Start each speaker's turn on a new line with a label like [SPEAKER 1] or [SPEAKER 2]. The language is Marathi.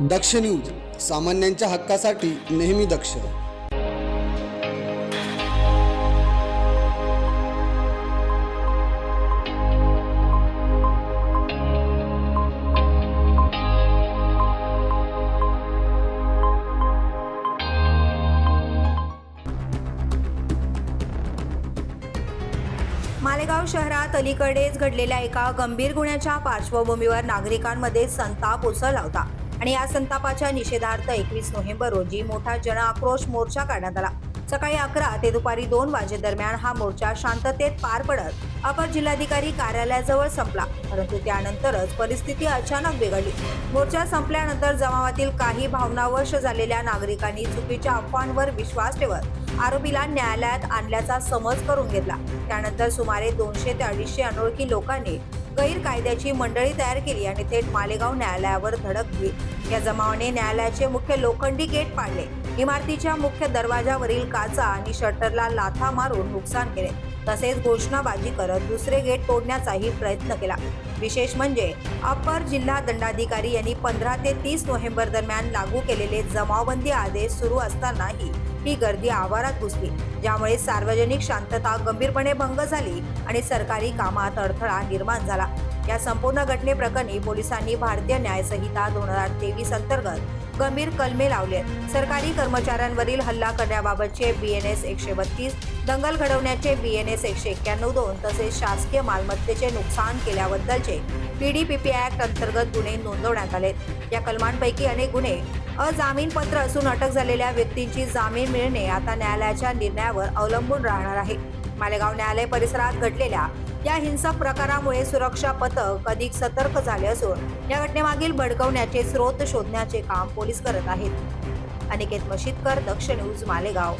[SPEAKER 1] दक्ष न्यूज सामान्यांच्या हक्कासाठी नेहमी दक्ष.
[SPEAKER 2] मालेगाव शहरात अलीकडेच घडलेल्या एका गंभीर गुन्ह्याच्या पार्श्वभूमीवर नागरिकांमध्ये संताप उसळला होता. आणि या संतापाच्या निषेधार्थ एकवीस नोव्हेंबर रोजी मोठा जन आक्रोश मोर्चा काढण्यात आला. सकाळी अकरा ते दुपारी दोन वाजेदरम्यान हा मोर्चा शांततेत पार पडत अपर जिल्हाधिकारी कार्यालयाजवळ संपला. परंतु त्यानंतरच परिस्थिती अचानक बिघडली. मोर्चा संपल्यानंतर जमावातील काही भावनावश झालेल्या नागरिकांनी चुकीच्या अफवांवर विश्वास ठेवत आरोपीला न्यायालयात आणल्याचा समज करून घेतला. त्यानंतर सुमारे दोनशे ते अडीचशे अनोळखी लोकांनी गैरकायद्याची मंडळी तयार केली आणि थेट मालेगाव न्यायालयावर धडक दिली. या जमावाने न्यायालयाचे मुख्य लोखंडी गेट पाडले. इमारतीच्या मुख्य दरवाजावरील काचा आणि शटरला लाथा मारून नुकसान केले. तसेच घोषणाबाजी करत दुसरे गेट तोडण्याचाही प्रयत्न केला. विशेष म्हणजे अप्पर जिल्हा दंडाधिकारी यांनी पंधरा ते तीस नोव्हेंबर दरम्यान लागू केलेले जमावबंदी आदेश सुरू असतानाही ही गर्दी आवारात घुसली. ज्यामुळे सार्वजनिक शांतता गंभीरपणे भंग झाली आणि सरकारी कामात अडथळा निर्माण झाला. या संपूर्ण घटनेप्रकरणी पोलिसांनी भारतीय न्यायसंहिता दोन हजार तेवीस अंतर्गत गंभीर कलमे लावले सरकारी कर्मचाऱ्यांवरील हल्ला करण्याबाबतचे बी एन एस एकशे बत्तीस दंगल घडवण्याचे बी एन एस एकशे एक्क्याण्णव दोन तसेच शासकीय मालमत्तेचे नुकसान केल्याबद्दलचे P D P P act अंतर्गत गुन्हे नोंदवण्यात आले या कलमांपैकी अनेक गुन्हे अजामीनपत्र असून अटक झालेल्या व्यक्तींची जामीन मिळणे आता न्यायालयाच्या निर्णयावर अवलंबून राहणार आहे. मालेगाव न्यायालय परिसरात घडलेल्या या हिंसक प्रकारामुळे सुरक्षा पथक अधिक सतर्क झाले असून या घटनेमागील भडकवण्याचे स्रोत शोधण्याचे काम पोलीस करत आहेत. अनिकेत मशीदकर दक्ष न्यूज मालेगाव.